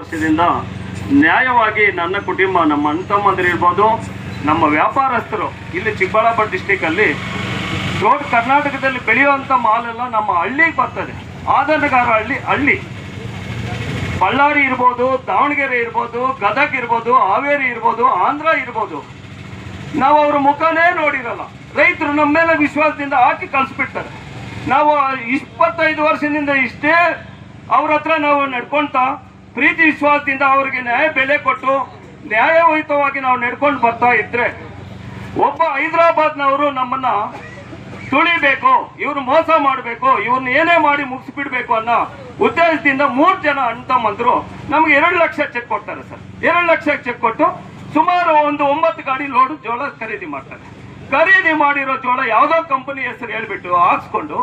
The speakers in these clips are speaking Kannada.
ವರ್ಷದಿಂದ ನ್ಯಾಯವಾಗಿ ನನ್ನ ಕುಟುಂಬ, ನಮ್ಮ ಅಣ್ಣ ತಮ್ಮಂದಿರು ಇರ್ಬೋದು, ನಮ್ಮ ವ್ಯಾಪಾರಸ್ಥರು, ಇಲ್ಲಿ ಚಿಕ್ಕಬಳ್ಳಾಪುರ ಡಿಸ್ಟಿಕ್ ಅಲ್ಲಿ ದೊಡ್ಡ ಕರ್ನಾಟಕದಲ್ಲಿ ಬೆಳೆಯುವಂಥ ಮಾಲೆಲ್ಲ ನಮ್ಮ ಹಳ್ಳಿಗೆ ಬರ್ತದೆ. ಆದನಗಾರ ಹಳ್ಳಿ ಹಳ್ಳಿ. ಬಳ್ಳಾರಿ ಇರ್ಬೋದು, ದಾವಣಗೆರೆ ಇರ್ಬೋದು, ಗದಗ್ ಇರ್ಬೋದು, ಹಾವೇರಿ ಇರ್ಬೋದು, ಆಂಧ್ರ ಇರ್ಬೋದು. ನಾವು ಅವ್ರ ಮುಖನೇ ನೋಡಿರಲ್ಲ. ರೈತರು ನಮ್ಮ ಮೇಲೆ ವಿಶ್ವಾಸದಿಂದ ಹಾಕಿ ಕಳಿಸ್ಬಿಡ್ತಾರೆ. ನಾವು ಇಪ್ಪತ್ತೈದು ವರ್ಷದಿಂದ ಇಷ್ಟೇ ಅವ್ರ ಹತ್ರ ನಾವು ನಡ್ಕೊಂತ ಪ್ರೀತಿ ವಿಶ್ವಾಸದಿಂದ ಅವ್ರಿಗೆ ನ್ಯಾಯ ಬೆಲೆ ಕೊಟ್ಟು ನ್ಯಾಯಯುತವಾಗಿ ನಾವು ನಡ್ಕೊಂಡು ಬರ್ತಾ ಇದ್ರೆ ಒಬ್ಬ ಹೈದರಾಬಾದ್ನವರು ನಮ್ಮನ್ನ ತುಳಿಬೇಕು, ಇವ್ರು ಮೋಸ ಮಾಡಬೇಕು ಇವ್ರನ್ನ ಏನೇ ಮಾಡಿ ಮುಗಿಸ್ಬಿಡ್ಬೇಕು ಅನ್ನೋ ಉದ್ದೇಶದಿಂದ ಮೂರು ಜನ ಅಣ್ಣ ತಮ್ಮಂದ್ರು ನಮ್ಗೆ ಎರಡು ಲಕ್ಷ ಚೆಕ್ ಕೊಡ್ತಾರೆ ಸರ್. ಎರಡು ಲಕ್ಷ ಚೆಕ್ ಕೊಟ್ಟು ಸುಮಾರು ಒಂದು ಒಂಬತ್ತು ಗಾಡಿ ಲೋಡ್ ಜೋಳ ಖರೀದಿ ಮಾಡ್ತಾರೆ. ಖರೀದಿ ಮಾಡಿರೋ ಜೋಳ ಯಾವುದೋ ಕಂಪನಿ ಹೆಸರು ಹೇಳ್ಬಿಟ್ಟು ಹಾಕ್ಸ್ಕೊಂಡು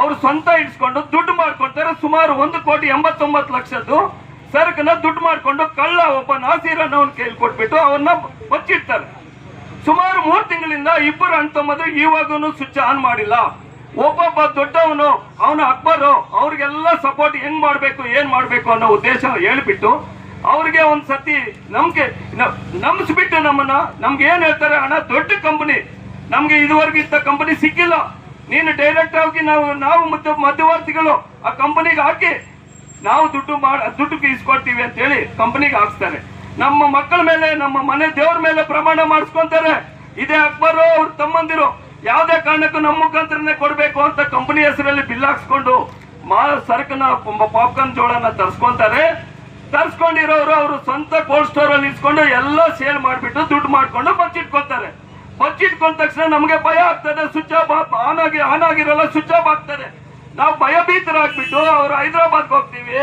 ಅವ್ರು ಸ್ವಂತ ಇಡ್ಸ್ಕೊಂಡು ದುಡ್ಡು ಮಾಡ್ಕೊಳ್ತಾರೆ ಸುಮಾರು ಒಂದು ಕೋಟಿ ಎಂಬತ್ತೊಂಬತ್ತು ಲಕ್ಷದ್ದು ಸರಕನ್ನ ದುಡ್ಡು ಮಾಡ್ಕೊಂಡು ಕಳ್ಳ ಒಬ್ಬ ನಾಸೀರನ್ನ ಕೈಲಿ ಕೊಟ್ಬಿಟ್ಟು ಅವನ್ನ ಬಚ್ಚಿಡ್ತಾರೆ. ಸುಮಾರು ಮೂರು ತಿಂಗಳಿಂದ ಇಬ್ಬರು ಅಣ್ತಮ್ಮದು ಇವಾಗೂ ಸ್ವಿಚ್ ಆನ್ ಮಾಡಿಲ್ಲ. ಒಬ್ಬೊಬ್ಬ ದೊಡ್ಡವನು, ಅವನು ಅಕ್ಬರು, ಅವ್ರಿಗೆಲ್ಲ ಸಪೋರ್ಟ್ ಹೆಂಗ್ ಮಾಡ್ಬೇಕು, ಏನ್ ಮಾಡ್ಬೇಕು ಅನ್ನೋ ಉದ್ದೇಶ ಹೇಳ್ಬಿಟ್ಟು ಅವ್ರಿಗೆ ಒಂದ್ ಸತಿ ನಮ್ಗೆ ನಂಬಿಸ್ಬಿಟ್ಟು ನಮ್ಮನ್ನ, ನಮ್ಗೆ ಏನ್ ಹೇಳ್ತಾರೆ ಹಣ ದೊಡ್ಡ ಕಂಪನಿ ನಮ್ಗೆ ಇದುವರೆಗೂ ಇಂಥ ಕಂಪನಿ ಸಿಕ್ಕಿಲ್ಲ. ನೀನು ಡೈರೆಕ್ಟ್ ಆಗಿ ನಾವು ನಾವು ಮಧ್ಯ, ಮಧ್ಯವರ್ತಿಗಳು, ಆ ಕಂಪನಿಗೆ ಹಾಕಿ ನಾವು ದುಡ್ಡು ಮಾಡ ದುಡ್ಡು ಇಸ್ಕೊಡ್ತೀವಿ ಅಂತ ಹೇಳಿ ಕಂಪನಿಗೆ ಹಾಕ್ಸ್ತಾರೆ. ನಮ್ಮ ಮಕ್ಕಳ ಮೇಲೆ, ನಮ್ಮ ಮನೆ ದೇವ್ರ ಮೇಲೆ ಪ್ರಮಾಣ ಮಾಡಿಸ್ಕೊಂತಾರೆ. ಇದೇ ಅಕ್ಬರು ಅವ್ರ ತಮ್ಮಂದಿರು. ಯಾವುದೇ ಕಾರಣಕ್ಕೂ ನಮ್ಮ ಮುಖಾಂತರನೇ ಕೊಡ್ಬೇಕು ಅಂತ ಕಂಪನಿ ಹೆಸರಲ್ಲಿ ಬಿಲ್ ಹಾಕ್ಸ್ಕೊಂಡು ಮಾ ಸರಕನ್ನ ಪಾಪ್ಕಾರ್ನ್ ಜೋಳನ ತರ್ಸ್ಕೊಂತಾರೆ. ತರ್ಸ್ಕೊಂಡಿರೋರು ಅವರು ಸ್ವಂತ ಕೋಲ್ಡ್ ಸ್ಟೋರ್ ಅಲ್ಲಿ ಇಸ್ಕೊಂಡು ಎಲ್ಲ ಸೇಲ್ ಮಾಡಿಬಿಟ್ಟು ದುಡ್ಡು ಮಾಡ್ಕೊಂಡು ಬಚ್ಚಿಟ್ಕೊತಾರೆ ಬಚ್ಚಿಟ್ಕೊಂಡ ತಕ್ಷಣ ನಮಗೆ ಭಯ ಆಗ್ತದೆ. ಸ್ವಿಚ್ ಆಫ್ ಆನ್ ಆಗಿ, ಆನ್ ಆಗಿರಲ್ಲ, ಸ್ವಿಚ್ ಆಫ್ ಆಗ್ತದೆ. ನಾವು ಭಯಭೀತರಾಗ್ಬಿಟ್ಟು ಅವ್ರು ಹೈದ್ರಾಬಾದ್ಗೆ ಹೋಗ್ತೀವಿ.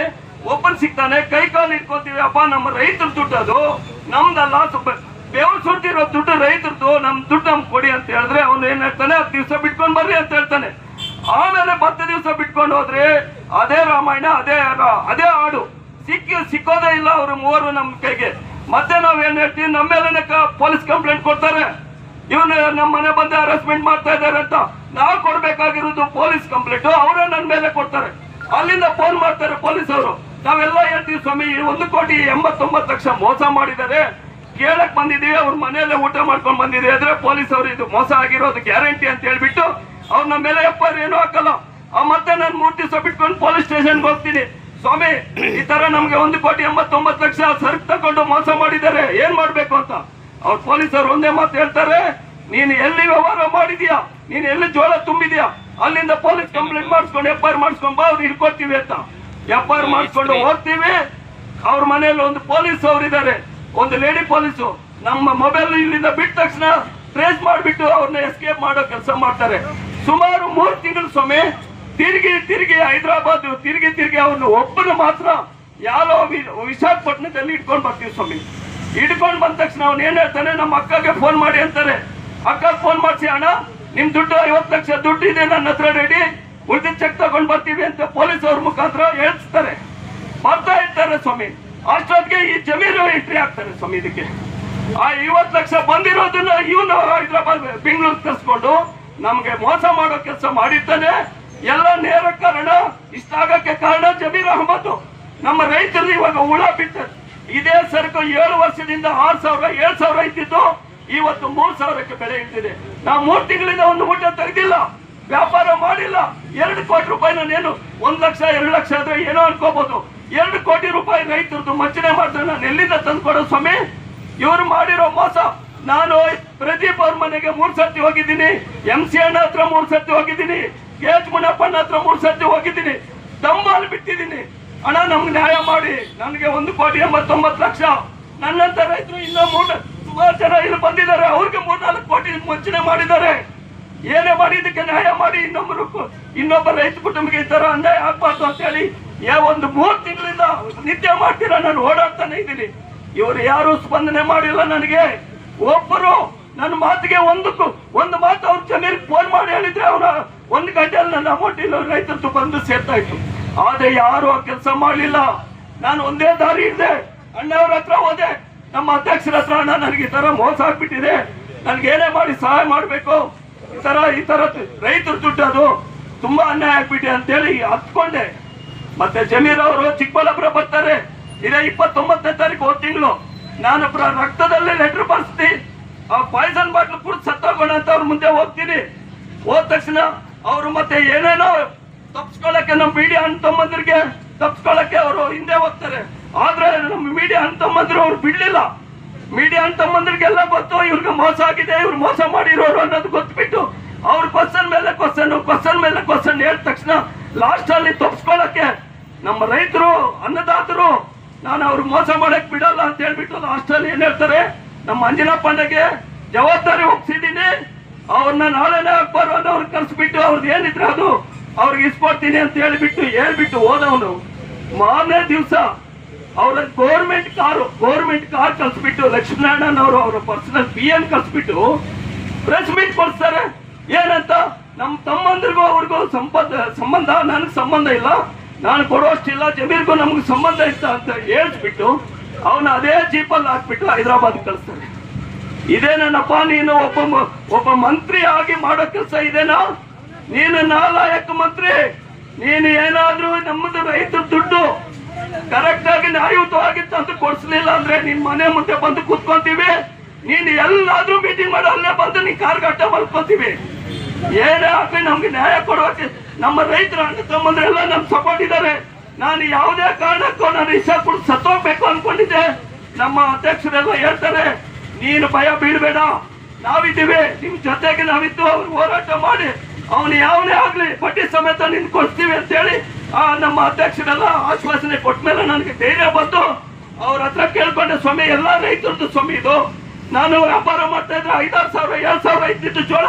ಒಬ್ಬನ್ ಸಿಗ್ತಾನೆ, ಕೈ ಕಾಲು ಇಟ್ಕೊತೀವಿ ಅಪ್ಪ ನಮ್ಮ ರೈತರ ದುಡ್ಡು ಅದು. ನಮ್ದಲ್ಲ ಬೇವು ಸುಡ್ತಿರೋ ದುಡ್ಡು ರೈತರದ್ದು ನಮ್ ದುಡ್ಡು ನಮ್ಗೆ ಕೊಡಿ ಅಂತ ಹೇಳಿದ್ರೆ ಅವ್ನು ಏನ್ ಹೇಳ್ತಾನೆ, ಹತ್ತು ದಿವಸ ಬಿಟ್ಕೊಂಡ್ ಬರ್ರಿ ಅಂತ ಹೇಳ್ತಾನೆ. ಆಮೇಲೆ ಹತ್ತು ದಿವಸ ಬಿಟ್ಕೊಂಡು ಹೋದ್ರೆ ಅದೇ ರಾಮಾಯಣ, ಅದೇ ಅದೇ ಹಾಡು. ಸಿಕ್ಕಿ, ಸಿಕ್ಕೋದೇ ಇಲ್ಲ ಅವರು ಮೂವರು ನಮ್ಮ ಕೈಗೆ. ಮತ್ತೆ ನಾವ್ ಏನ್ ಹೇಳ್ತೀವಿ ನಮ್ಮ ಮೇಲೆ ಪೊಲೀಸ್ ಕಂಪ್ಲೇಂಟ್ ಕೊಡ್ತಾರೆ. ಇವನು ನಮ್ಮ ಮನೆ ಬಂದು ಹರಾಸ್ಮೆಂಟ್ ಮಾಡ್ತಾ ಇದ್ದಾರೆ ಅಂತ. ನಾವು ಕೊಡ್ಬೇಕಾಗಿರೋದು ಪೊಲೀಸ್ ಕಂಪ್ಲೇಂಟ್, ಅವರೇ ಅಲ್ಲಿಂದ ಫೋನ್ ಮಾಡ್ತಾರೆ ಪೊಲೀಸ್ ಅವರು ನಾವೆಲ್ಲ ಹೇಳ್ತೀವಿ, ಸ್ವಾಮಿ, ಒಂದು ಕೋಟಿ ಎಂಬತ್ತೊಂಬತ್ತು ಲಕ್ಷ ಮೋಸ ಮಾಡಿದ್ದಾರೆ. ಕೇಳಕ್ ಬಂದಿದೀವಿ ಅವ್ರ ಮನೆಯಲ್ಲೇ ಊಟ ಮಾಡ್ಕೊಂಡು ಅಂದ್ರೆ ಪೊಲೀಸ್ ಅವರು ಇದು ಮೋಸ ಆಗಿರೋದು ಗ್ಯಾರಂಟಿ ಅಂತ ಹೇಳ್ಬಿಟ್ಟು ಅವ್ರ ನಮ್ಮ ಮೇಲೆ ಎಪ್ಪ ಏನು ಹಾಕಲ್ಲ. ಮತ್ತೆ ನಾನು ಮೂರ್ತಿ ದಿವಸ ಬಿಟ್ಕೊಂಡು ಪೊಲೀಸ್ ಸ್ಟೇಷನ್ಗೆ ಹೋಗ್ತೀನಿ. ಸ್ವಾಮಿ, ಈ ತರ ನಮ್ಗೆ ಒಂದು ಕೋಟಿ ಎಂಬತ್ತೊಂಬತ್ತು ಲಕ್ಷ ಸರ್ಕ್ ತಗೊಂಡು ಮೋಸ ಮಾಡಿದ್ದಾರೆ. ಏನ್ ಮಾಡ್ಬೇಕು ಅಂತ? ಅವ್ರ ಪೊಲೀಸರು ಒಂದೇ ಮಾತು ಹೇಳ್ತಾರೆ. ನೀನು ಎಲ್ಲಿ ವ್ಯವಹಾರ ಮಾಡಿದ್ಯಾ? ನೀನು ಎಲ್ಲಿ ಜೋಳ ತುಂಬಿದ್ಯಾ? ಅಲ್ಲಿಂದ ಪೊಲೀಸ್ ಕಂಪ್ಲೇಂಟ್ ಮಾಡಿಸ್ಕೊಂಡು ಎಫ್ ಐ ಆರ್ ಮಾಡಿಸ್ಕೊಂಡು ಬಾ ಅವ್ರು ಹಿಡ್ಕೊಡ್ತೀವಿ ಅಂತ. ಎಫ್ ಐ ಆರ್ ಮಾಡಿಸ್ಕೊಂಡು ಹೋಗ್ತೀವಿ. ಅವ್ರ ಮನೆಯಲ್ಲಿ ಒಂದು ಪೊಲೀಸ್ ಅವರಿದ್ದಾರೆ ಒಂದು ಲೇಡಿ ಪೊಲೀಸು. ನಮ್ಮ ಮೊಬೈಲ್ ಇಲ್ಲಿಂದ ಬಿಟ್ಟ ತಕ್ಷಣ ಟ್ರೇಸ್ ಮಾಡಿಬಿಟ್ಟು ಅವ್ರನ್ನ ಎಸ್ಕೇಪ್ ಮಾಡೋ ಕೆಲಸ ಮಾಡ್ತಾರೆ. ಸುಮಾರು ಮೂರು ತಿಂಗಳು ಸ್ವಾಮಿ ತಿರುಗಿ ತಿರುಗಿ ಹೈದರಾಬಾದ್ ತಿರುಗಿ ತಿರುಗಿ ಅವ್ರನ್ನ ಒಬ್ಬನ ಮಾತ್ರ ಯಾರೋ ವಿಶಾಖಪಟ್ಟಣದಲ್ಲಿ ಇಟ್ಕೊಂಡು ಬರ್ತೀವಿ ಸ್ವಾಮಿ. ಇಟ್ಕೊಂಡು ಬಂದ ತಕ್ಷಣ ಅವ್ನು ಏನ್ ಹೇಳ್ತಾನೆ ನಮ್ಮ ಅಕ್ಕಗೆ ಫೋನ್ ಮಾಡಿ ಅಂತಾರೆ. ಅಕ್ಕ ಫೋನ್ ಮಾಡಿಸಿ ಅಣ್ಣ ನಿಮ್ ದುಡ್ಡು ಐವತ್ತು ಲಕ್ಷ ದುಡ್ಡು ಇದೆ, ನನ್ನ ಹತ್ರ ರೆಡಿ ಉಳಿದ ಚೆಕ್ ತಗೊಂಡ್ ಬರ್ತೀವಿ ಅಂತ ಪೊಲೀಸ್ ಅವ್ರ ಮುಖಾಂತರ ಹೇಳ್ತಾರೆ. ಬರ್ತಾ ಇರ್ತಾರೆ ಸ್ವಾಮಿ. ಅಷ್ಟೊತ್ತಿಗೆ ಈ ಜಮೀನು ಎಂಟ್ರಿ ಆಗ್ತಾರೆ ಸ್ವಾಮಿ ಇದಕ್ಕೆ. ಆ ಐವತ್ತು ಲಕ್ಷ ಬಂದಿರೋದನ್ನ ಇವನು ಹೈದ್ರಾಬಾದ್ ಬೆಂಗಳೂರು ತರಿಸ್ಕೊಂಡು ನಮ್ಗೆ ಮೋಸ ಮಾಡೋ ಕೆಲಸ ಮಾಡಿದ್ದಾನೆ. ಎಲ್ಲ ನೇರ ಕಾರಣ, ಇಷ್ಟ ಆಗಕ್ಕೆ ಕಾರಣ ಜಮೀರ್ ಅಹಮದ್. ನಮ್ಮ ರೈತರು ಇವಾಗ ಹುಳ ಬಿಟ್ಟರು ಇದೇ ಸರಕು ಏಳು ವರ್ಷದಿಂದ ಆರು ಸಾವಿರ, ಏಳು ಸಾವಿರ ಇದ್ದಿದ್ದು. ಇವತ್ತು ಮೂರ್ ಸಾವಿರಕ್ಕೆ ಬೆಲೆ ಇಳಿದಿದೆ ನಾವು ಮೂರ್ ತಿಂಗಳಿಂದ ಒಂದು ಊಟ ತೆಗೆದಿಲ್ಲ ವ್ಯಾಪಾರ ಮಾಡಿಲ್ಲ. ಎರಡು ಕೋಟಿ ರೂಪಾಯಿ ನಾನೇನು ಒಂದ್ ಲಕ್ಷ, ಎರಡು ಲಕ್ಷ ಆದ್ರೆ ಏನೋ ಅನ್ಕೋಬಹುದು ಎರಡು ಕೋಟಿ ರೂಪಾಯಿ ರೈತರದ್ದು ವಂಚನೆ ಮಾಡಿದ್ರೆ ನಾನು ಎಲ್ಲಿಂದ ತಂದ್ಕೊಡೋ ಸ್ವಾಮಿ? ಇವರು ಮಾಡಿರೋ ಮೋಸ. ನಾನು ಪ್ರದೀಪ್ ಅವ್ರ ಮನೆಗೆ ಮೂರ್ ಸರ್ತಿ ಹೋಗಿದ್ದೀನಿ. ಎಂ ಸಿ ಅಣ್ಣ ಹತ್ರ ಮೂರ್ ಸರ್ತಿ ಹೋಗಿದ್ದೀನಿ. ಕೆ ಎಚ್ ಮುನ್ನಪ್ಪನ ಹತ್ರ ಮೂರ್ ಸರ್ತಿ ಹೋಗಿದ್ದೀನಿ. ದಂಬಾಲ್ ಬಿಟ್ಟಿದ್ದೀನಿ. ಅಣ್ಣ, ನಮ್ಗೆ ನ್ಯಾಯ ಮಾಡಿ. ನನಗೆ ಒಂದು ಕೋಟಿ ಎಂಬತ್ತೊಂಬತ್ತು ಲಕ್ಷ. ನನ್ನಂತ ರೈತರು ಇನ್ನೂ ಮೂರ್ ಸುಮಾರು ಜನ ಇಲ್ಲಿ ಬಂದಿದ್ದಾರೆ. ಅವ್ರಿಗೆ ಮೂರ್ನಾಲ್ಕು ಕೋಟಿ ವಂಚನೆ ಮಾಡಿದ್ದಾರೆ. ಏನೇ ಮಾಡಿ, ಇದಕ್ಕೆ ನ್ಯಾಯ ಮಾಡಿ ಇನ್ನೊಬ್ಬರು ಇನ್ನೊಬ್ಬ ರೈತ ಕುಟುಂಬಕ್ಕೆ ಈ ತರ ಅನ್ಯಾಯ ಆಗ್ಬಾರ್ದು ಅಂತ ಹೇಳಿ ಯಾ ಒಂದು ಮೂರು ತಿಂಗಳಿಂದ ನಿತ್ಯ ಮಾಡ್ತೀರಾ? ನಾನು ಓಡಾಡ್ತಾನೆ ಇದ್ದೀನಿ. ಇವರು ಯಾರು ಸ್ಪಂದನೆ ಮಾಡಿಲ್ಲ ನನಗೆ. ಒಬ್ಬರು ನನ್ನ ಮಾತಿಗೆ ಒಂದಕ್ಕೂ ಒಂದು ಮಾತು ಅವ್ರ ಜಮೀರಿಗೆ ಫೋನ್ ಮಾಡಿ ಹೇಳಿದ್ರೆ ಅವರ ಒಂದು ಗಂಟೆಯಲ್ಲಿ ನನ್ನ ಅಮೌಂಟ್ ಇಲ್ಲ ರೈತರದ್ದು ಬಂದು ಸೇರ್ತಾ ಇತ್ತು. ಆದ್ರೆ ಯಾರು ಆ ಕೆಲಸ ಮಾಡಲಿಲ್ಲ. ನಾನು ಒಂದೇ ದಾರಿ ಇದ್ದೆ ಅಣ್ಣವ್ರ ಹತ್ರ ಹೋದೆ. ನಮ್ಮ ಅಧ್ಯಕ್ಷರ ಹತ್ರ ಅಣ್ಣ ನನಗೆ ಈ ತರ ಮೋಸ ಆಗ್ಬಿಟ್ಟಿದೆ. ನನ್ಗೆ ಏನೇ ಮಾಡಿ ಸಹಾಯ ಮಾಡಬೇಕು. ಈ ತರ ಈ ತರ ರೈತರ ದುಡ್ಡು ಅದು. ತುಂಬಾ ಅನ್ಯಾಯ ಆಗ್ಬಿಟ್ಟೆ ಅಂತೇಳಿ ಹತ್ಕೊಂಡೆ. ಮತ್ತೆ ಜಮೀರ್ ಅವರು ಚಿಕ್ಕಬಳ್ಳಾಪುರ ಬರ್ತಾರೆ. ಇದೇ ಇಪ್ಪತ್ತೊಂಬತ್ತನೇ ತಾರೀಕು ಹೋದ ತಿಂಗಳು. ನಾನು ರಕ್ತದಲ್ಲೇ ಲೆಟರ್ ಬರ್ಸ್ತಿ ಆ ಪಾಯ್ಸನ್ ಬಾಟ್ಲು ಕುಡಿದು ಸತ್ತೋಗೋಣ ಅಂತ ಅವ್ರ ಮುಂದೆ ಹೋಗ್ತೀನಿ. ಹೋದ ತಕ್ಷಣ ಅವರು ಮತ್ತೆ ಏನೇನೋ ತಪ್ಸ್ಕೊಳಕ್ಕೆ ನಮ್ಮ ಹಣ್ಣು ಅಣ್ತಮ್ಮಂದ್ರಿಗೆ ತಪ್ಸ್ಕೊಳಕ್ಕೆ ಅವರು ಹಿಂದೆ ಹೋಗ್ತಾರೆ. ಆದ್ರೆ ನಮ್ಮ ಮೀಡಿಯಾ ಅಂತಮ್ಮಂದ್ರು ಅವ್ರು ಬಿಡ್ಲಿಲ್ಲ. ಮೀಡಿಯಾ ಅಂತಮ್ಮಂದ್ರಿಗೆಲ್ಲ ಗೊತ್ತು, ಇವ್ರಿಗೆ ಮೋಸ ಆಗಿದೆ, ಇವ್ರು ಮೋಸ ಮಾಡಿರೋರು ಅನ್ನೋದು ಗೊತ್ತುಬಿಟ್ಟು ಅವ್ರ ಕ್ವಶನ್ ಮೇಲೆ ಕ್ವಶನ್ ಕ್ವಶನ್ ಮೇಲೆ ಕ್ವಶನ್ ಹೇಳಿದ ತಕ್ಷಣ ಲಾಸ್ಟ್ ಅಲ್ಲಿ ತಪ್ಸ್ಕೊಳಕ್ಕೆ ನಮ್ಮ ರೈತರು, ಅನ್ನದಾತರು, ನಾನು ಅವ್ರು ಮೋಸ ಮಾಡಕ್ ಬಿಡಲ್ಲ ಅಂತ ಹೇಳ್ಬಿಟ್ಟು ಲಾಸ್ಟ್ ಅಲ್ಲಿ ಏನ್ ಹೇಳ್ತಾರೆ? ನಮ್ಮ ಅಂಜನಪ್ಪನಿಗೆ ಜವಾಬ್ದಾರಿ ಒಪ್ಸಿದ್ದೀನಿ. ಅವ್ರನ್ನ ನಾಳೆನೇ ಅಕ್ಬರ್ ಅವ್ರಿಗೆ ಕರ್ಸ್ಬಿಟ್ಟು ಅವ್ರದ್ದು ಏನಿದ್ರೆ ಅದು ಅವ್ರಿಗೆ ಇಸ್ಕೊಡ್ತೀನಿ ಅಂತ ಹೇಳಿಬಿಟ್ಟು ಹೇಳ್ಬಿಟ್ಟು ಹೋದವನು. ಮಾರನೇ ದಿವಸ ಅವ್ರ ಗೋರ್ಮೆಂಟ್ ಕಾರು ಗೋರ್ಮೆಂಟ್ ಕಾರ್ ಕಲ್ಸ್ಬಿಟ್ಟು ಲಕ್ಷ್ಮೀನಾರಾಯಣ ಅವರು ಪರ್ಸನಲ್ ಪಿ ಎನ್ ಕಲ್ಸ್ಬಿಟ್ಟು ಪ್ರೆಸ್ ಮೀಟ್ ಕೊಡ್ತಾರೆ ಏನಂತ? ನಮ್ಮ ತಮ್ಮಂದ್ರಿಗೂ ಅವ್ರಿಗೂ ಸಂಬಂಧ ಸಂಬಂಧ, ನನಗೆ ಸಂಬಂಧ ಇಲ್ಲ. ನಾನು ಕೊಡುವಷ್ಟಿಲ್ಲ ಜಮೀರ್ಗೂ ನಮ್ಗೆ ಸಂಬಂಧ ಇತ್ತ ಅಂತ ಹೇಳ್ಬಿಟ್ಟು ಅವನ ಅದೇ ಜೀಪಲ್ಲಿ ಹಾಕ್ಬಿಟ್ಟು ಹೈದರಾಬಾದ್ ಕಳಿಸ್ತಾರೆ. ಇದೇನೇನಪ್ಪ ನೀನು ಒಬ್ಬ ಒಬ್ಬ ಮಂತ್ರಿ ಆಗಿ ಮಾಡೋ ಕೆಲಸ ಇದೇನಾ? ನೀನು ನಾಲಾಯಕ ಮಂತ್ರಿ. ನೀನು ಏನಾದ್ರೂ ದುಡ್ಡು ಕರೆಕ್ಟ್ ಆಗಿ ನ್ಯಾಯಯುತವಾಗಿತ್ತು ಅಂತ ಕೊಡ್ಸಲಿಲ್ಲ ಅಂದ್ರೆ ನಿನ್ ಮನೆ ಮುಂದೆ ಬಂದು ಕೂತ್ಕೊಂತೀವಿ. ನೀನು ಎಲ್ಲಾದ್ರೂ ಮೀಟಿಂಗ್ ಮಾಡೋ, ಅಲ್ಲೇ ಬಂದು ನೀ ಕಾರ್ಗಟ್ಟ ಮಲ್ಕೊಂತೀವಿ. ಏನೇ ಆಗ್ಲಿ ನಮ್ಗೆ ನ್ಯಾಯ ಕೊಡುವಕ್ಕೆ ನಮ್ಮ ರೈತರ ಅಣ್ಣ ತಮ್ಮಂದ್ರೆಲ್ಲ ನಮ್ ಸಪೋರ್ಟ್ ಇದ್ದಾರೆ ನಾನು ಯಾವುದೇ ಕಾರಣಕ್ಕೂ ನಾನು ಇಷ್ಟ ಕೊಟ್ಟು ಸತ್ತೋಗ್ಬೇಕು ಅನ್ಕೊಂಡಿದ್ದೆ. ನಮ್ಮ ಅಧ್ಯಕ್ಷರೆಲ್ಲ ಹೇಳ್ತಾರೆ, ನೀನು ಭಯ ಬೀಳ್ಬೇಡ. ನಾವಿದ್ದೀವಿ, ನಿಮ್ ಜೊತೆಗೆ ನಾವಿದ್ದು, ಅವ್ರು ಹೋರಾಟ ಮಾಡಿ. ಅವನು ಯಾವನೇ ಆಗ್ಲಿ ಬಡ್ಡಿ ಸಮೇತ ನಿನ್ ಕೊಡ್ತೀವಿ ಅಂತ ಹೇಳಿ ಆ, ನಮ್ಮ ಅಧ್ಯಕ್ಷರೆಲ್ಲ ಆಶ್ವಾಸನೆ ಕೊಟ್ಟ ಮೇಲೆ ನನಗೆ ಧೈರ್ಯ ಬಂತು. ಅವ್ರ ಹತ್ರ ಕೇಳ್ಕೊಂಡೆ, ಸ್ವಾಮಿ, ಎಲ್ಲ ರೈತರದ್ದು ಸ್ವಾಮಿ ಇದು. ನಾನು ವ್ಯಾಪಾರ ಮಾಡ್ತಾ ಇದ್ರೆ ಐದಾರು ಸಾವಿರ ಏಳು ಸಾವಿರ ಇದ್ದಿದ್ದು ಜೋಳ.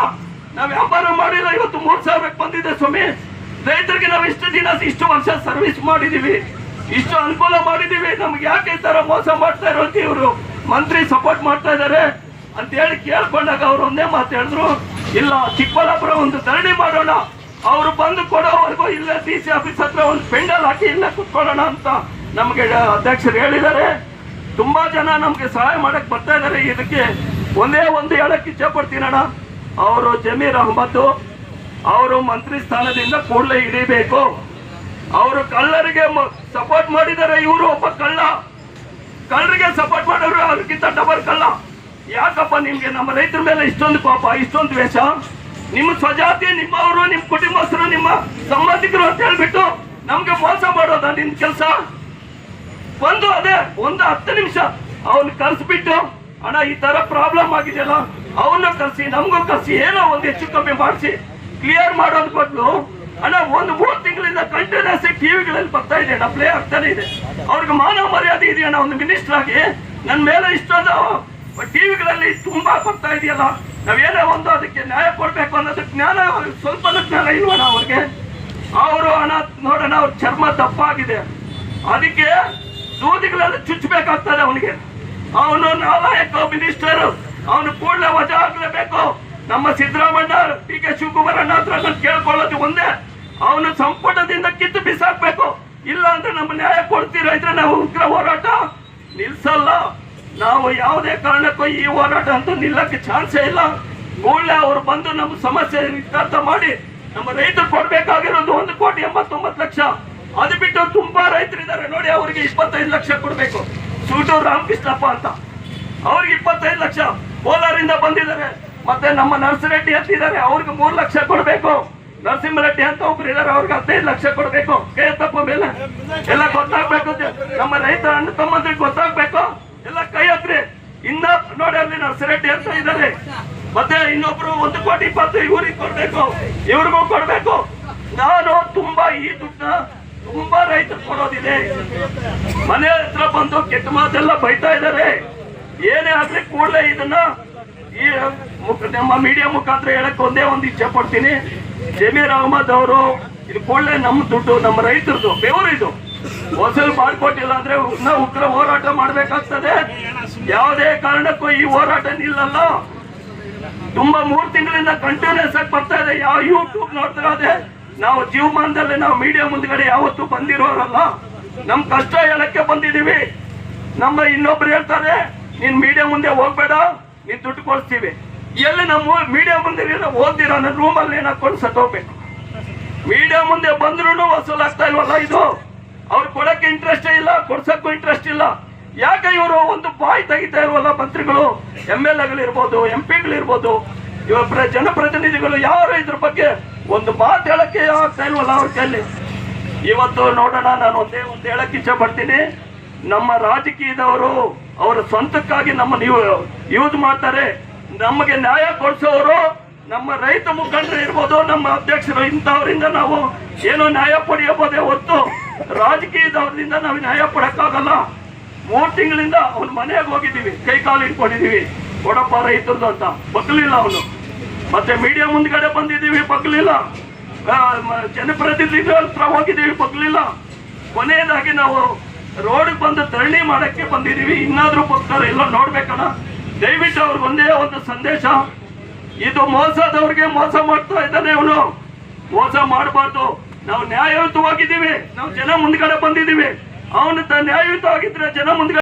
ನಾವು ವ್ಯಾಪಾರ ಮಾಡಿಲ್ಲ, ಇವತ್ತು ಮೂರ್ ಸಾವಿರಕ್ಕೆ ಬಂದಿದೆ ಸ್ವಾಮಿ. ರೈತರಿಗೆ ನಾವು ಇಷ್ಟು ದಿನ, ಇಷ್ಟು ವರ್ಷ ಸರ್ವಿಸ್ ಮಾಡಿದೀವಿ. ಇಷ್ಟು ಅನುಕೂಲ ಮಾಡಿದೀವಿ. ನಮ್ಗೆ ಯಾಕೆ ಈ ಥರ ಮೋಸ ಮಾಡ್ತಾ ಇರೋ ಅಂತ ಇವರು ಮಂತ್ರಿ ಸಪೋರ್ಟ್ ಮಾಡ್ತಾ ಇದಾರೆ. ಅಂತ ಹೇಳಿ ಕೇಳ್ಕೊಂಡಾಗ ಅವ್ರು ಒಂದೇ ಮಾತು ಹೇಳಿದ್ರು, ಇಲ್ಲ, ಚಿಕ್ಕಬಳ್ಳಾಪುರ ಒಂದು ಧರಣಿ ಮಾಡೋಣ. ಅವ್ರು ಬಂದು ಕೊಡೋವರೆಗೂ ಇಲ್ಲ ಡಿ ಸಿ ಆಫೀಸ್ ಹತ್ರ ಒಂದು ಪೆಂಡಲ್ ಹಾಕಿ ಇಲ್ಲ ಕುತ್ಕೊಳ್ಳೋಣ ಅಂತ ನಮಗೆ ಅಧ್ಯಕ್ಷರು ಹೇಳಿದ್ದಾರೆ. ತುಂಬಾ ಜನ ನಮಗೆ ಸಹಾಯ ಮಾಡಕ್ ಬರ್ತಾ ಇದಾರೆ ಇದಕ್ಕೆ ಒಂದೇ ಒಂದು ಹೇಳಕ್ ಇಚ್ಛೆ ಪಡ್ತೀನಣ್ಣ ಅವರು ಜಮೀರ್ ಅಹಮದ್, ಅವರು ಮಂತ್ರಿ ಸ್ಥಾನದಿಂದ ಕೂಡಲೇ ಹಿಡಿಬೇಕು. ಅವರು ಕಳ್ಳರಿಗೆ ಸಪೋರ್ಟ್ ಮಾಡಿದ್ದಾರೆ. ಇವರು ಒಬ್ಬ ಕಳ್ಳ. ಕಳ್ಳರಿಗೆ ಸಪೋರ್ಟ್ ಮಾಡೋರು ಅದಕ್ಕಿಂತ ಡಬಲ್ ಕಳ್ಳ. ಯಾಕಪ್ಪ ನಿಮ್ಗೆ ನಮ್ಮ ರೈತರ ಮೇಲೆ ಇಷ್ಟೊಂದು ಪಾಪ, ಇಷ್ಟೊಂದು ದ್ವೇಷ? ನಿಮ್ಮ ಸ್ವಜಾತಿ ನಿಮ್ಮವರು ನಿಮ್ಮ ಕುಟುಂಬಸ್ಥರು, ನಿಮ್ಮ ಸಂಬಂಧಿಕರು ಅಂತ ಹೇಳ್ಬಿಟ್ಟು ನಮ್ಗೆ ಮೋಸ ಮಾಡೋದ ನಿನ್ ಕೆಲಸ? ಒಂದು ಅದೇ, ಒಂದು ಹತ್ತು ನಿಮಿಷ. ಅವನ್ ಕರ್ಸ್ಬಿಟ್ಟು, ಅಣ್ಣ, ಈ ತರ ಪ್ರಾಬ್ಲಮ್ ಆಗಿದೆಯಲ್ಲ ಅವನ್ನ ಕರ್ಸಿ, ನಮಗೂ ಕರ್ಸಿ, ಏನೋ ಒಂದು ಹೆಚ್ಚು ಕಮ್ಮಿ ಮಾಡಿಸಿ. ಕ್ಲಿಯರ್ ಮಾಡೋದ್ ಬದಲು, ಅಣ್ಣ, ಒಂದು ಮೂರು ತಿಂಗಳಿಂದ ಕಂಟಿನ್ಯೂಸ್ ಟಿವಿಗಳಲ್ಲಿ ಬರ್ತಾ ಇದೆ, ಅಣ್ಣ ಪ್ಲೇ ಆಗ್ತಾನೆ ಇದೆ. ಅವ್ರಿಗೆ ಮಾನವ ಮರ್ಯಾದೆ ಇದೆಯಣ್ಣ ಒಂದು ಮಿನಿಸ್ಟರ್ ಆಗಿ ನನ್ನ ಮೇಲೆ ಇಷ್ಟೊಂದು, ಟಿವಿಗಳಲ್ಲಿ ತುಂಬಾ ಬರ್ತಾ ಇದೆಯಲ್ಲ ನಾವೇನೇ ಒಂದು ಅದಕ್ಕೆ ನ್ಯಾಯ ಕೊಡಬೇಕು ಅನ್ನೋದು ಜ್ಞಾನ ಸ್ವಲ್ಪ ಜ್ಞಾನ ಇಲ್ವಣ ಅವ್ರಿಗೆ? ಅವರು ಹಣ ನೋಡೋಣ, ಅವ್ರ ಚರ್ಮ ದಪ್ಪಾಗಿದೆ. ಅದಕ್ಕೆ ಸೂದಿಗಳೆಲ್ಲ ಚುಚ್ಚಬೇಕಾಗ್ತದೆ ಅವನಿಗೆ. ಅವನು ನಾಲಾಯಕ ಮಿನಿಸ್ಟರ್, ಅವನು ಕೂಡಲೇ ವಜಾ ಆಗಲೇಬೇಕು ನಮ್ಮ ಸಿದ್ದರಾಮಣ್ಣ ಡಿ ಕೆ ಅಣ್ಣ ಹತ್ರ ಕೇಳ್ಕೊಳ್ಳೋದು ಒಂದೇ. ಅವನು ಸಂಪುಟದಿಂದ ಕಿತ್ತು ಬಿಸಾಕ್ಬೇಕು. ಇಲ್ಲ ಅಂದ್ರೆ ನಮ್ಮ ನ್ಯಾಯ ಕೊಡ್ತೀರಾ ಇದ್ರೆ ನಾವು ಉಗ್ರ ಹೋರಾಟ? ನಿಲ್ಸಲ್ಲ. ನಾವು ಯಾವುದೇ ಕಾರಣಕ್ಕೂ ಈ ಹೋರಾಟ ಅಂತೂ ನಿಲ್ಲಕ್ಕೆ ಚಾನ್ಸೇ ಇಲ್ಲ. ಕೂಡಲೇ ಅವರು ಬಂದು ನಮ್ಮ ಸಮಸ್ಯೆ ಇತ್ಯರ್ಥ ಮಾಡಿ ನಮ್ಮ ರೈತರು ಕೊಡಬೇಕಾಗಿರೋದು ಒಂದು ಕೋಟಿ ಎಂಬತ್ತೊಂಬತ್ತು ಲಕ್ಷ. ಅದು ಬಿಟ್ಟು ತುಂಬಾ ರೈತರಿದ್ದಾರೆ ನೋಡಿ, ಅವರಿಗೆ ಇಪ್ಪತ್ತೈದು ಲಕ್ಷ ಕೊಡಬೇಕು. ಸೂಟೂರು ರಾಮಕೃಷ್ಣಪ್ಪ ಅಂತ. ಅವ್ರಿಗೆ ಇಪ್ಪತ್ತೈದು ಲಕ್ಷ. ಕೋಲಾರಿಂದ ಬಂದಿದ್ದಾರೆ. ಮತ್ತೆ ನಮ್ಮ ನರ್ಸರೆಡ್ಡಿ ಅಂತ ಇದ್ದಾರೆ. ಅವ್ರಿಗೆ ಮೂರು ಲಕ್ಷ ಕೊಡ್ಬೇಕು. ನರಸಿಂಹರೆಡ್ಡಿ ಅಂತ ಒಬ್ರು ಇದಾರೆ ಅವ್ರಿಗೆ ಹದಿನೈದು ಲಕ್ಷ ಕೊಡಬೇಕು. ಕೈ ತಪ್ಪ ಮೇಲೆ. ಎಲ್ಲ ಗೊತ್ತಾಗ್ಬೇಕು ನಮ್ಮ ರೈತ ಅಣ್ಣ ತಮ್ಮಂದ್ರಿಗೆ ಎಲ್ಲ ಕೈ ಹತ್ರಿ ಇನ್ನ ನೋಡಿ ಅಲ್ಲಿ ನರ್ಸರೆಡ್ಡಿ ಅಂತ ಇದ್ದಾರೆ ಮತ್ತೆ ಇನ್ನೊಬ್ರು ಒಂದು ಕೋಟಿ ಇಪ್ಪತ್ತು ಇವ್ರಿಗೆ ಕೊಡ್ಬೇಕು, ಇವ್ರಿಗೂ ಕೊಡ್ಬೇಕು. ನಾನು ತುಂಬಾ ಈ ದುಡ್ಡನ್ನ ತುಂಬಾ ರೈತರು ಕೊಡೋದಿದೆ. ಮನೆ ಹತ್ರ ಬಂದು ಕೆಟ್ಟ ಮಾತೆಲ್ಲ ಬೈತಾ ಇದ್ದಾರೆ. ಏನೇ ಆಗ್ಲಿ ಕೂಡಲೇ ಇದನ್ನ ಈ ನಮ್ಮ ಮೀಡಿಯಾ ಮುಖಾಂತರ ಹೇಳಕ್ ಒಂದೇ ಒಂದು ಇಚ್ಛೆ ಪಡ್ತೀನಿ. ಜಮೀರ್ ಅಹಮದ್ ಅವರು, ಇದು ಕೂಡಲೇ ನಮ್ಮ ದುಡ್ಡು, ನಮ್ಮ ರೈತರದು ಬೆವರು ಇದು ವಸೂಲು ಮಾಡ್ಕೊಟ್ಟಿಲ್ಲ ಅಂದ್ರೆ ಉಗ್ರ ಹೋರಾಟ ಮಾಡ್ಬೇಕಾಗ್ತದೆ. ಯಾವುದೇ ಕಾರಣಕ್ಕೂ ಈ ಹೋರಾಟ ನಿಲ್ಲಲ್ಲ. ತುಂಬಾ ಮೂರ್ ತಿಂಗಳಿಂದ ಕಂಟಿನ್ಯೂಸ್ ಆಗಿ ಬರ್ತಾ ಇದೆ. ಯಾವ ಯೂಟ್ಯೂಬ್ ನೋಡ್ತಾ ಇದೆ ನಾವು ಜೀವಮಾನದಲ್ಲಿ ನಾವು ಮೀಡಿಯಾ ಮುಂದ್ಗಡೆ ಯಾವತ್ತೂ ಬಂದಿರೋರಲ್ಲ ನಮ್ ಕಷ್ಟ ಹೇಳಕ್ಕೆ ಬಂದಿದೀವಿ ನಮ್ಮ ಇನ್ನೊಬ್ರು ಹೇಳ್ತಾರೆ, ನೀನ್ ಮೀಡಿಯಾ ಮುಂದೆ ಹೋಗ್ಬೇಡ, ನೀನ್ ದುಡ್ಡು ಕೊಡ್ತೀವಿ ಎಲ್ಲಿ ನಮ್ಮ ಮೀಡಿಯಾ ಮುಂದೆ ಓದ್ದಿರೋ ನನ್ನ ರೂಮಲ್ಲಿ ಏನ್ ಹಾಕೊಂಡು ಸತ್ತೋಗ್ಬೇಕು ಮೀಡಿಯಾ ಮುಂದೆ ಬಂದ್ರು ವಸೂಲಾಗ್ತಾ ಇಲ್ವಲ್ಲ ಇದು? ಅವ್ರು ಕೊಡಕ್ಕೆ ಇಂಟ್ರೆಸ್ಟೇ ಇಂಟ್ರೆಸ್ಟ್ ಇಲ್ಲ ಯಾಕೆ ಇವರು ಒಂದು ಬಾಯಿ ತೆಗಿತಾ ಇರುವಲ್ಲ ಮಂತ್ರಿಗಳು? ಎಂ ಎಲ್ ಎಗಳಿರ್ಬೋದು, ಎಂ ಪಿಗಳಿರ್ಬೋದು, ಇವರ ಪ್ರ- ಜನಪ್ರತಿನಿಧಿಗಳು ಯಾರು ಇದ್ರ ಬಗ್ಗೆ ಒಂದು ಮಾತು ಹೇಳಕ್ಕೆ ಆಗ್ತಾ ಇಲ್ವಲ್ಲ ಅವ್ರ ಕೈಲಿ ಇವತ್ತು ನೋಡೋಣ, ನಾನು ಒಂದೇ ಒಂದು ಹೇಳಕ್ಕೆ ಇಚ್ಛೆ ಪಡ್ತೀನಿ. ನಮ್ಮ ರಾಜಕೀಯದವರು ಅವರ ಸ್ವಂತಕ್ಕಾಗಿ ನಮ್ಮ ನೀವು ಯೂಸ್ ಮಾಡ್ತಾರೆ. ನಮಗೆ ನ್ಯಾಯ ಕೊಡಿಸೋರು ನಮ್ಮ ರೈತ ಮುಖಂಡರು ಇರ್ಬೋದು, ನಮ್ಮ ಅಧ್ಯಕ್ಷರು, ಇಂಥವರಿಂದ ನಾವು ಏನೋ ನ್ಯಾಯ ಪಡೆಯಬಹುದೇ ಹೊತ್ತು ರಾಜಕೀಯದವರಿಂದ ನಾವು ನ್ಯಾಯ ಪಡಕ್ಕಾಗಲ್ಲ. ಮೂರ್ ತಿಂಗಳಿಂದ ಅವನ ಮನೆಗೆ ಹೋಗಿದ್ದೀವಿ. ಕೈ ಕಾಲು ಇಟ್ಕೊಂಡಿದೀವಿ ಕೊಡಪ್ಪ ರೈತರದು ಅಂತ. ಬಗ್ಲಿಲ್ಲ ಅವನು. ಮತ್ತೆ ಮೀಡಿಯಾ ಮುಂದ್ಗಡೆ ಬಂದಿದ್ದೀವಿ, ಬಗ್ಲಿಲ್ಲ. ಜನಪ್ರತಿನಿಧಿ ಹತ್ರ ಹೋಗಿದ್ದೀವಿ, ಬಗ್ಲಿಲ್ಲ. ಕೊನೆಯದಾಗಿ ನಾವು ರೋಡ್ ಬಂದು ತರಣಿ ಮಾಡಕ್ಕೆ ಬಂದಿದ್ದೀವಿ. ಇನ್ನಾದ್ರೂ ಬರ್ತಾರೆ ಎಲ್ಲ ನೋಡ್ಬೇಕಣ್ಣ ದಯವಿಟ್ಟು ಅವ್ರಿಗೆ ಒಂದೇ ಒಂದು ಸಂದೇಶ. ಇದು ಮೋಸದವ್ರಿಗೆ ಮೋಸ ಮಾಡ್ತಾ ಇದ್ದಾನೆ ಅವನು ಮೋಸ ಮಾಡಬಾರ್ದು. ನಾವು ನ್ಯಾಯಯುತವಾಗಿದ್ದೀವಿ. ನಾವು ಜನ ಮುಂದ್ಗಡೆ ಬಂದಿದ್ದೀವಿ. ಅವನು ನ್ಯಾಯಯುತವಾಗಿದ್ರೆ ಜನ ಮುಂದ್ಗಡೆ